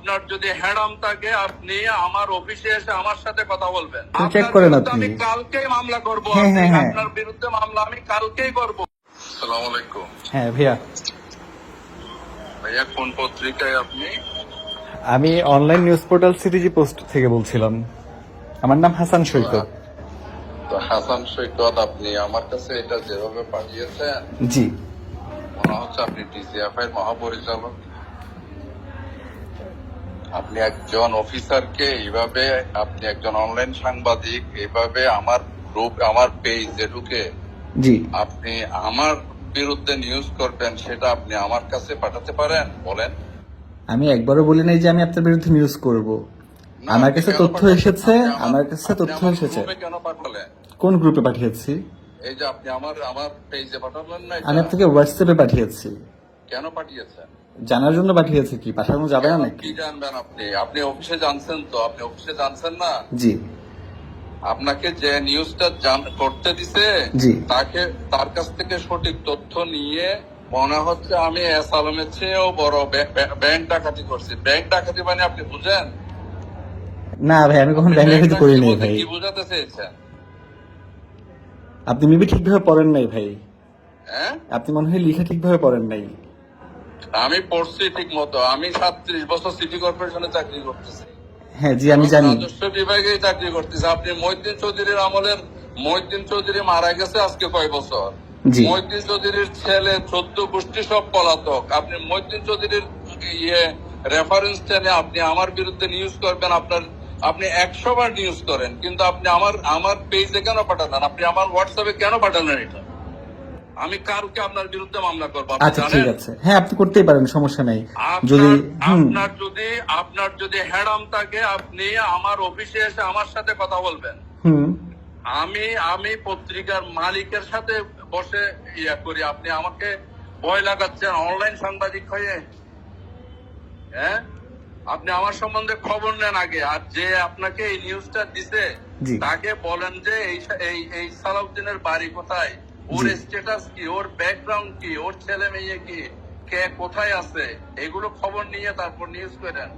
আপনার যদি হ্যাডাম থাকে আপনি আমার অফিসে এসে আমার সাথে কথা বলবেন। আপনার করেন আপনি। আমি কালকেই মামলা করব হ্যাঁ, হ্যাঁ, হ্যাঁ। আপনার বিরুদ্ধে মামলা আমি কালকেই করব। আসসালামু আলাইকুম। হ্যাঁ ভাইয়া। ভাইয়া কোন পত্রিকায় আপনি? আমি online news portal CTG post থেকে বলছিলাম। আমার নাম হাসান সৈকত। তো হাসান সৈকত আপনি আমার কাছে এটা যেভাবে পাঠিয়েছেন জি। মনে হচ্ছে আপনি ডিসিএফআই এর মহাপরিচালক। আপনি একজন অফিসারকে এইভাবে আপনি একজন অনলাইন সাংবাদিক এইভাবে আমার গ্রুপ আমার পেজে ঢুকে জি। আপনি আমার বিরুদ্ধে নিউজ করবেন সেটা আপনি আমার কাছে পাঠাতে পারেন? বলেন। আমি একবারও বলি নাই যে আমি আপনার বিরুদ্ধে নিউজ করব। আমার কাছে তথ্য এসেছে আমার কাছে তথ্য এসেছে। কেন পাঠালেন? কোন গ্রুপে পাঠিয়েছি? এই যে আপনি আমার আমার পেজে পাঠালেন না আমি? আপনাকে হোয়াটসঅ্যাপে পাঠিয়েছি। কেন পাঠিয়েছেন? জানার জন্য পাঠিয়েছি কি? পাঠানো যাবে না নাকি? কি জানবেন আপনি? আপনি অফিসে জানছেন তো? আপনি অফিসে জানছেন না? জি। আপনাকে যে নিউজটা জান- করতে দিছে জি। তাকে তার কাছ থেকে সঠিক তথ্য নিয়ে মনে হচ্ছে আমি এস আলমের চেয়েও বড় ব্যাংক- ডাকাতি করছি। ব্যাংক ডাকাতি মানে আপনি বুঝেন? না ভাই আমি কখন ব্যাংক ডাকাতি ব্যাংক করিনি ভাই। কি বোঝাতে চেয়েছেন? আপনি মেবি ঠিকভাবে পড়েন নাই ভাই। হ্যাঁ? আপনি মনে হয় লিখা ঠিকভাবে পড়েন নাই। আমি পড়ছি ঠিক মতো আমি সাতত্রিশ বছর সিটি কর্পোরেশনে চাকরি করতেছি। হ্যাঁ জি আমি জানি। রাজস্ব বিভাগে চাকরি করতেছে। আপনি মহিউদ্দিন চৌধুরীর আমলের মহিউদ্দিন চৌধুরী মারা গেছে আজকে কয় বছর। মহিউদ্দিন চৌধুরীর ছেলে চোদ্দ গোষ্ঠী সব পলাতক। আপনি মহিউদ্দিন চৌধুরীর ইয়ে রেফারেন্স টেনে আপনি আমার বিরুদ্ধে নিউজ করবেন আপনার আপনি একশো বার নিউজ করেন। কিন্তু আপনি আমার আমার পেজে কেন পাঠালেন? আপনি আমার হোয়াটসঅ্যাপে কেন পাঠালেন এটা? আমি কালকে আপনার বিরুদ্ধে মামলা করব আচ্ছা ঠিক আছে। হ্যাঁ আপনি করতেই পারেন সমস্যা নাই। যদি আপনার যদি আপনার যদি হ্যাডাম থাকে আপনি আমার অফিসে এসে আমার সাথে কথা বলবেন। হুম। আমি আমি পত্রিকার মালিকের সাথে বসে ইয়া করি। আপনি আমাকে ভয় লাগাচ্ছেন অনলাইন সাংবাদিক হয়ে। হ্যাঁ? আপনি আমার সম্বন্ধে খবর নেন আগে আর যে আপনাকে এই নিউজটা দিছে তাকে বলেন যে এই এই সালাউদ্দিনের বাড়ি কোথায়? ওর। স্ট্যাটাস কি? ওর ব্যাকগ্রাউন্ড কি? ওর ছেলে মেয়ে কি? কে কোথায় আছে? এগুলো খবর নিয়ে তারপর নিউজ করেন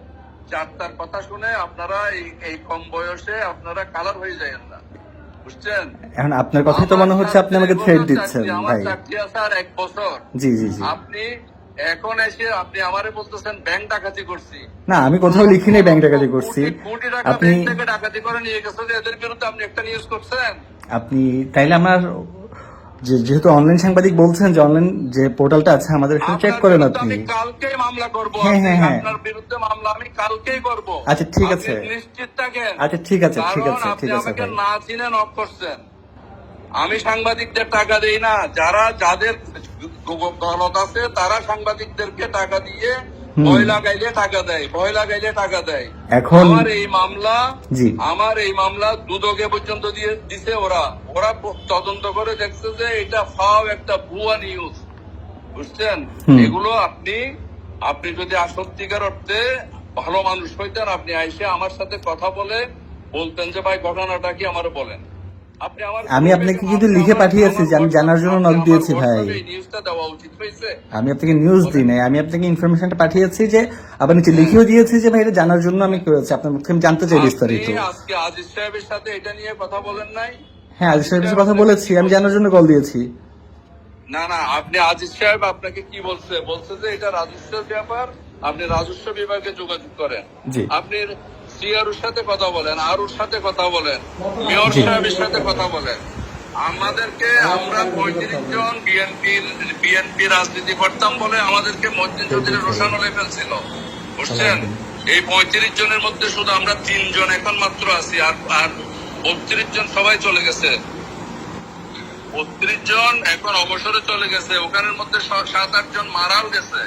চারটার কথা শুনে আপনারা এই কম বয়সে আপনারা কালার হয়ে না। বুঝছেন? এখন আপনার কথাই তো মনে হচ্ছে আপনি আমাকে থ্রেট দিচ্ছেন ভাই। চাকরি আছে আর এক বছর। জি জি জি। আপনি এখন এসে আপনি আমারে বলতেছেন ব্যাংক ডাকাতি করছি। না আমি কোথাও লিখি নাই ব্যাংক ডাকাতি করছি। কোটি- টাকা আপনি ব্যাংক থেকে ডাকাতি করে নিয়ে গেছে এদের বিরুদ্ধে আপনি একটা নিউজ করছেন? আপনি তাইলে আমার যে- যেহেতু অনলাইন সাংবাদিক বলছেন যে অনলাইন যে পোর্টালটা আছে আমাদের একটু চেক করেন আপনি আমি কালকেই মামলা করব হ্যাঁ, হ্যাঁ, হ্যাঁ। আপনার বিরুদ্ধে মামলা আমি কালকেই করব আচ্ছা, ঠিক আছে। নিশ্চিত থাকেন আচ্ছা ঠিক আছে ঠিক আছে ঠিক আছে আমাকে না চিনে নক করছেন আমি সাংবাদিকদের টাকা দেই না যারা যাদের গলত আছে তারা সাংবাদিকদেরকে টাকা দিয়ে। ভয় লাগাইলে টাকা দেয় ভয় লাগাইলে টাকা দেয়। এখন আমার এই মামলা আমার এই মামলা দুদকে পর্যন্ত দিয়ে দিছে ওরা। ওরা তদন্ত করে দেখছে যে এটা ফাও একটা ভুয়া নিউজ বুঝছেন? এগুলো আপনি আপনি যদি সত্যিকার অর্থে ভালো মানুষ হইতেন আপনি আইসে আমার সাথে কথা বলে বলতেন যে ভাই ঘটনাটা কি আমার বলেন? আমি আপনাকে কিন্তু লিখে পাঠিয়েছি যে আমি জানার জন্য knock দিয়েছি ভাই। আমি আপনাকে নিউজ দিই নাই আমি আপনাকে ইনফরমেশনটা পাঠিয়েছি যে আবার নিচে লিখেও দিয়েছি যে ভাই এটা জানার জন্য আমি করেছি। আপনার মুখে আমি জানতে চাই বিস্তারিত। আজকে আজিজ সাহেবের সাথে এটা নিয়ে কথা বলেন নাই? হ্যাঁ আজিজ সাহেবের কথা বলেছি আমি জানার জন্য কল দিয়েছি। না না আপনি আজিজ সাহেব আপনাকে কি বলছে? বলছে যে এটা রাজস্বের ব্যাপার আপনি রাজস্ব বিভাগে যোগাযোগ করেন। আপনি সিআরুর সাথে কথা বলেন আরুর সাথে কথা বলেন মেয়র সাহেবের সাথে কথা বলেন। আমাদেরকে আমরা পঁয়ত্রিশ জন বিএনপির বিএনপি রাজনীতি করতাম বলে আমাদেরকে মসজিদ চৌধুরী রোশানলে ফেলছিল। বুঝছেন? এই পঁয়ত্রিশ জনের মধ্যে শুধু আমরা তিনজন এখন মাত্র আছি আর আর বত্রিশ জন সবাই চলে গেছে। বত্রিশ জন এখন অবসরে চলে গেছে ওখানের মধ্যে সাত আট জন মারাও গেছে।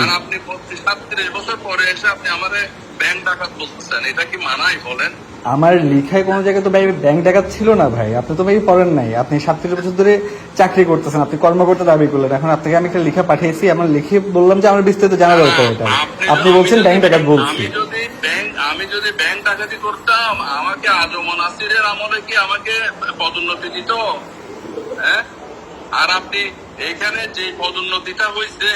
আর আপনি সাতত্রিশ বছর পরে এসে আপনি আমারে ব্যাংক ডাকাত বলতেছেন এটা কি মানাই বলেন? আমার লিখায় কোনো জায়গায় তো ভাই ব্যাংক ডাকাত ছিল না ভাই। আপনি তো ভাই পড়েন নাই। আপনি সাতত্রিশ বছর ধরে চাকরি করতেছেন আপনি কর্মকর্তা দাবি করলেন। এখন আপনাকে আমি একটা লিখা পাঠিয়েছি আমার লিখে বললাম যে আমার বিস্তারিত জানা দরকার এটা। আপনি বলছেন ব্যাংক ডাকাত বলছি। আমি যদি ব্যাংক আমি যদি ব্যাংক ডাকাতি করতাম আমাকে আজম নাসিরের আমলে কি আমাকে পদোন্নতি দিত? হ্যাঁ? আর আপনি এখানে যে পদোন্নতিটা হয়েছে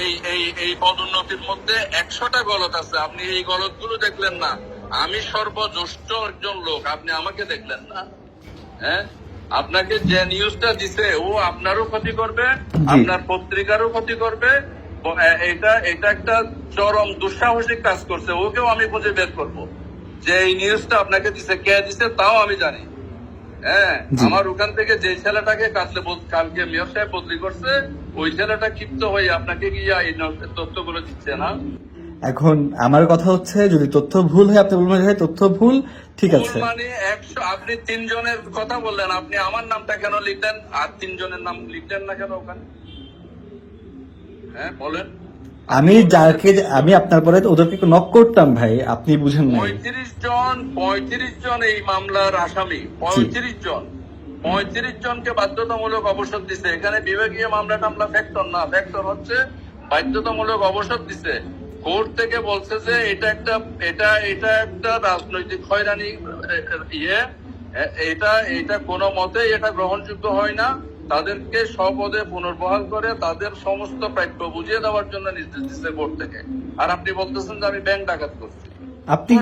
এই এই এই পদোন্নতির মধ্যে একশোটা গলত আছে। আপনি এই গলতগুলো দেখলেন না। আমি সর্বজ্যেষ্ঠ একজন লোক আপনি আমাকে দেখলেন না। হ্যাঁ? আপনাকে যে নিউজটা দিছে ও আপনারও ক্ষতি করবে আপনার পত্রিকারও ক্ষতি করবে। এটা এটা একটা চরম দুঃসাহসিক কাজ করছে। ওকেও আমি খুঁজে বের করব। যে এই নিউজটা আপনাকে দিছে কে দিছে তাও আমি জানি। হ্যাঁ আমার ওখান থেকে যে ছেলেটাকে কাটলে কালকে মেয়র সাহেব বদলি করছে ওই ছেলেটা ক্ষিপ্ত হয়ে আপনাকে গিয়ে এই তথ্যগুলো দিচ্ছে না? এখন আমার কথা হচ্ছে যদি তথ্য ভুল হয় আপনি বলবেন যে, "হ্যাঁ, তথ্য ভুল ঠিক আছে। মানে একশো আপনি তিনজনের কথা বললেন আপনি আমার নামটা কেন লিখলেন আর তিনজনের নাম লিখলেন না কেন ওখানে? হ্যাঁ বলেন। আমি যাকে আমি আপনার পরে ওদেরকে নক করতাম ভাই আপনি বুঝেন নাই। পঁয়ত্রিশ জন পঁয়ত্রিশ জন এই মামলার আসামি পঁয়ত্রিশ জন। পঁয়ত্রিশ জনকে বাধ্যতামূলক অবসর দিছে। এখানে বিভাগীয় মামলা টামলা ফ্যাক্টর না ফ্যাক্টর হচ্ছে বাধ্যতামূলক অবসর দিছে। কোর্ট থেকে বলছে যে এটা একটা এটা এটা একটা রাজনৈতিক হয়রানি ইয়ে। এটা এটা কোনো মতেই এটা গ্রহণযোগ্য হয় না। তাদেরকে স্বপদে পুনর্বহাল করে তাদের সমস্ত প্রাপ্য বুঝিয়ে দেওয়ার জন্য নির্দেশ দিচ্ছে কোর্ট থেকে। আর আপনি বলতেছেন যে আমি ব্যাংক ডাকাত করছি। আপনি?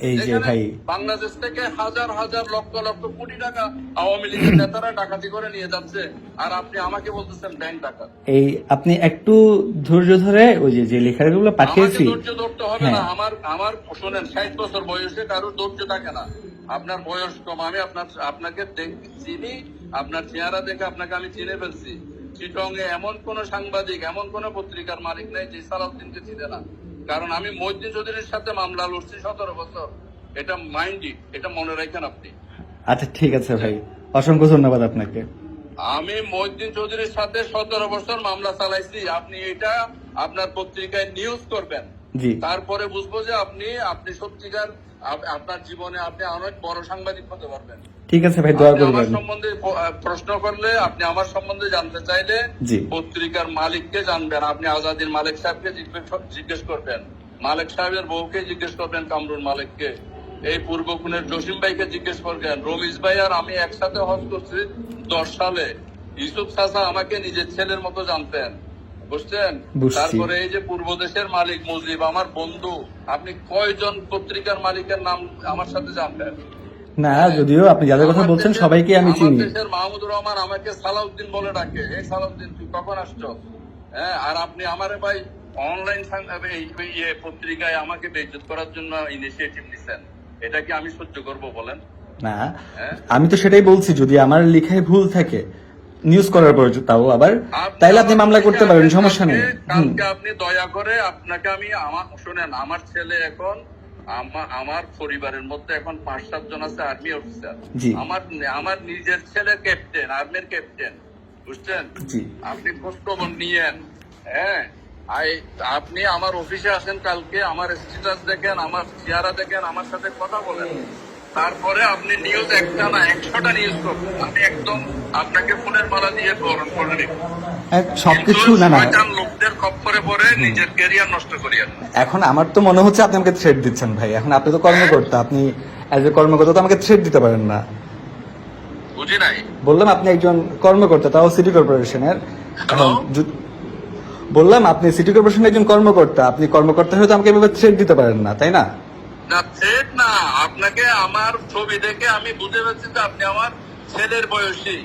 এই যে ভাই বাংলাদেশ থেকে হাজার হাজার লক্ষ লক্ষ কোটি টাকা আওয়ামী লীগের নেতারা ডাকাতি করে নিয়ে যাচ্ছে। আর আপনি আমাকে বলতেছেন ব্যাংক ডাকাত। এই আপনি একটু ধৈর্য ধরে ওই যে যে লেখাগুলো পাঠিয়েছি। ধৈর্য ধরতে হবে না। হ্যাঁ। আমার আমার শোনেন ষাট বছর বয়সে কারোর ধৈর্য থাকে না। আপনার বয়স কম। আমি আপনার আপনাকে চিনি আপনার চেহারা দেখে আপনাকে আমি চিনে ফেলছি। চিটং এ এমন কোন সাংবাদিক এমন কোন পত্রিকার মালিক নেই যে সালাউদ্দিনকে চিনে না। কারণ আমি মহিউদ্দিন চৌধুরীর সাথে মামলা লড়ছি সতেরো বছর। এটা মাইন্ডি এটা মনে রাখেন আপনি। আচ্ছা ঠিক আছে ভাই। অসংখ্য ধন্যবাদ আপনাকে। আমি মহিউদ্দিন চৌধুরীর সাথে সতেরো বছর মামলা চালাইছি। আপনি এটা আপনার পত্রিকায় নিউজ করবেন। তারপরে বুঝব যে আপনি আপনি সত্যিকার আপনার জীবনে আপনি অনেক বড় সাংবাদিক হতে পারবেন। ঠিক আছে ভাই দোয়া আপনি আমার সম্বন্ধে প্রশ্ন করলে আপনি আমার সম্বন্ধে জানতে চাইলে জি। পত্রিকার মালিককে জানবেন আপনি আজাদির মালিক সাহেবকে জিজ্ঞেস- করবেন। মালিক সাহেবের বউকে জিজ্ঞেস করবেন কামরুল মালিককে। এই পূর্ব খুনের জসিম ভাইকে জিজ্ঞেস করবেন রমিজ ভাই আর আমি একসাথে হজ করছি দশ সালে। ইউসুফ চাচা আমাকে নিজের ছেলের মতো জানতেন বুঝছেন? তারপরে এই যে পূর্ব দেশের মালিক মুজিব আমার বন্ধু আপনি কয়জন পত্রিকার মালিকের নাম আমার সাথে জানবেন? না যদিও আপনি যাদের কথা বলছেন সবাইকে আমি চিনি। মাহমুদুর রহমান আমাকে সালাউদ্দিন বলে ডাকে। এই সালাউদ্দিন তুই কখন আসছো? হ্যাঁ আর আপনি আমারে ভাই অনলাইন ইয়ে পত্রিকায় আমাকে বেইজ্জত করার জন্য ইনিশিয়েটিভ নিছেন। এটা কি আমি সহ্য করব বলেন? না হ্যাঁ? আমি তো সেটাই বলছি যদি আমার লেখায় ভুল থাকে নিউজ করার পর তাও আবার তাইলে আপনি মামলা করতে থেকে পারবেন সমস্যা নেই। আপনি দয়া করে আপনাকে আমি আমার শুনেন আমার ছেলে এখন আমার পরিবারের মধ্যে এখন পাঁচ সাতজন আছে আর্মি অফিসার আমার আমার নিজের ছেলে ক্যাপ্টেন আর্মির ক্যাপ্টেন বুঝছেন? আপনি খোঁজখবর নিয়েন। হ্যাঁ? আপনি আমার অফিসে আসেন কালকে আমার স্ট্যাটাস দেখেন আমার চেহারা দেখেন আমার সাথে কথা বলেন। তারপরে আপনি নিউজ একটা না একশোটা নিউজ করবেন আমি একদম আপনাকে ফোনের মালা দিয়ে গ্রহণ করে নিব। সবকিছু না না। লোকদের খপ্পরে পড়ে নিজের ক্যারিয়ার নষ্ট করিয়েন না। এখন আমার তো মনে হচ্ছে আপনি আমাকে থ্রেড দিচ্ছেন ভাই। এখন আপনি তো কর্মকর্তা আপনি অ্যাজ এ কর্মকর্তা তো আমাকে দিতে পারেন না। বুঝি নাই? বললাম আপনি একজন কর্মকর্তা তাও সিটি কর্পোরেশনের বললাম আপনি সিটি কর্পোরেশনের একজন কর্মকর্তা আপনি কর্মকর্তা হয়ে তো আমাকে এভাবে থ্রেড দিতে পারেন না তাই না? না থ্রেট না। আপনাকে আমার ছবি দেখে আমি বুঝে পেরেছি যে আপনি আমার ছেলের বয়সী।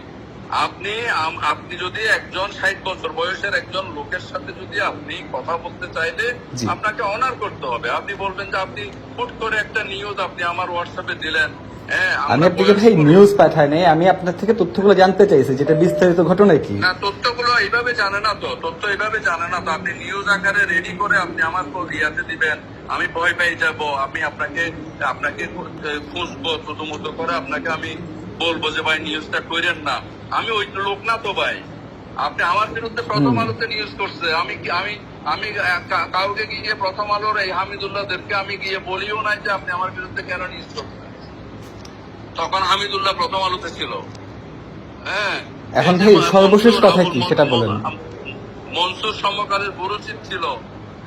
আপনি আপনি যদি একজন ষাট বছর বয়সের একজন লোকের সাথে যদি আপনি কথা বলতে চাইলে আপনাকে অনার করতে হবে। আপনি বলবেন যে আপনি হুট করে একটা নিউজ আপনি আমার হোয়াটসঅ্যাপে দিলেন। হ্যাঁ আমি আপনাকে ভাই নিউজ পাঠাই নাই আমি আপনার থেকে তথ্যগুলো জানতে চাইছি যেটা বিস্তারিত ঘটনা কি? না তথ্যগুলো এইভাবে জানে না তো। তথ্য এইভাবে জানে না তো। আপনি নিউজ আকারে রেডি করে আপনি আমার ইয়াতে দিবেন। আমি ভয় পেয়ে যাব আমি আপনাকে আপনাকে খুঁজবো প্রথমত করে আপনাকে আমি বলব যে ভাই নিউজটা করেন না। আমি ওই লোক না তো ভাই। আপনি আমার বিরুদ্ধে প্রথম আলোতে নিউজ করছে। আমি আমি আমি কাউকে গিয়ে প্রথম আলোর এই হামিদুল্লাহদেরকে আমি গিয়ে বলিও নাই যে আপনি আমার বিরুদ্ধে কেন নিউজ করছেন। তখন হামিদুল্লাহ প্রথম আলোতে ছিল। হ্যাঁ। এখন ভাই সর্বশেষ কথা কি সেটা বলেন। মনসুর সমকালের বুরুচিত ছিল।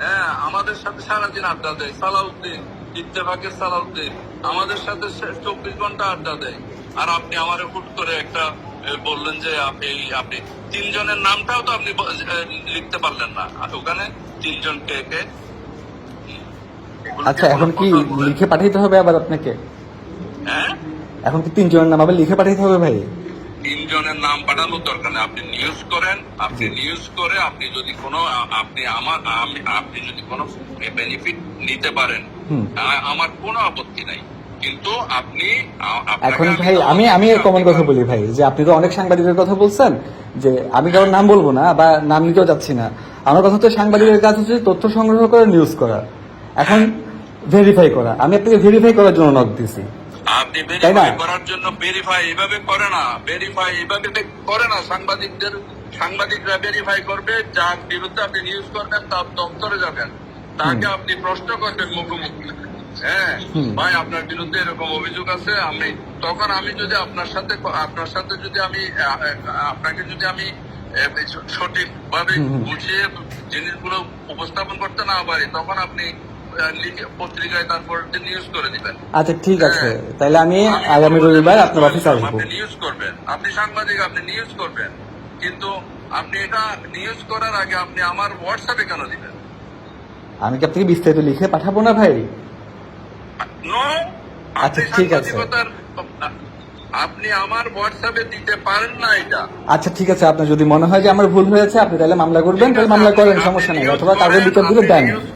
হ্যাঁ আমাদের সাথে সারাদিন আড্ডা দেয়। সালাউদ্দিন ইত্তেফাকের সালাউদ্দিন আমাদের সাথে চব্বিশ ঘণ্টা আড্ডা দেয়। আর আপনি আমার হুট করে একটা বললেন যে আপনি আপনি তিনজনের নামটাও তো আপনি লিখতে পারলেন না। আর ওখানে তিনজন কে কে? আচ্ছা এখন কি? লিখে পাঠাইতে হবে আবার আপনাকে? হ্যাঁ? এখন কি তিনজনের নাম আবার লিখে পাঠাইতে হবে ভাই? তিনজনের নাম পাঠানোর দরকার নেই। আপনি নিউজ করেন আপনি নিউজ করে আপনি যদি কোনো আপনি আমার আপনি যদি কোনো বেনিফিট নিতে পারেন আমার কোনো আপত্তি নাই। কিন্তু আপনি এখন ভাই আমি আমি কমন কথা বলি ভাই যে আপনি তো অনেক সাংবাদিকের কথা বলছেন যে আমি কারোর নাম বলব না বা নাম নিতেও যাচ্ছি না। আমার কথা হচ্ছে সাংবাদিকের কাজ হচ্ছে তথ্য সংগ্রহ করে নিউজ করা। এখন ভেরিফাই করা। আমি আপনাকে ভেরিফাই করার জন্য নক দিছি। আপনি ভেরিফাই করার জন্য ভেরিফাই এভাবে করে না। ভেরিফাই এভাবে করে না। সাংবাদিকদের সাংবাদিকরা ভেরিফাই করবে যার বিরুদ্ধে আপনি নিউজ করবেন তার দপ্তরে যাবেন। তাকে আপনি প্রশ্ন করবেন মুখোমুখি। হ্যাঁ? ভাই আপনার বিরুদ্ধে এরকম অভিযোগ আছে আমি তখন আমি যদি আপনার সাথে আপনার সাথে যদি আমি আপনাকে যদি আমি সঠিক ভাবে হুম, হুম। বুঝিয়ে জিনিসগুলো উপস্থাপন করতে না পারি তখন আপনি পত্রিকায় তারপর নিউজ করে দিবেন। আচ্ছা ঠিক আছে। হ্যাঁ। তাহলে আমি আগামী রবিবার আপনার অফিসে আসব। আপনি নিউজ করবেন। আপনি সাংবাদিক আপনি নিউজ করবেন। কিন্তু আপনি এটা নিউজ করার আগে আপনি আমার হোয়াটসঅ্যাপে কেন দিবেন? আমি কি আপনাকে বিস্তারিত লিখে পাঠাবো না ভাই? আচ্ছা, ঠিক আছে। আপনি আমার হোয়াটসঅ্যাপে দিতে পারেন না এটা। আচ্ছা ঠিক আছে। আপনার যদি মনে হয় যে আমার ভুল হয়েছে আপনি তাহলে মামলা করবেন। তাহলে মামলা করেন সমস্যা নেই। অথবা কাগজ বিচার দিলে দেন।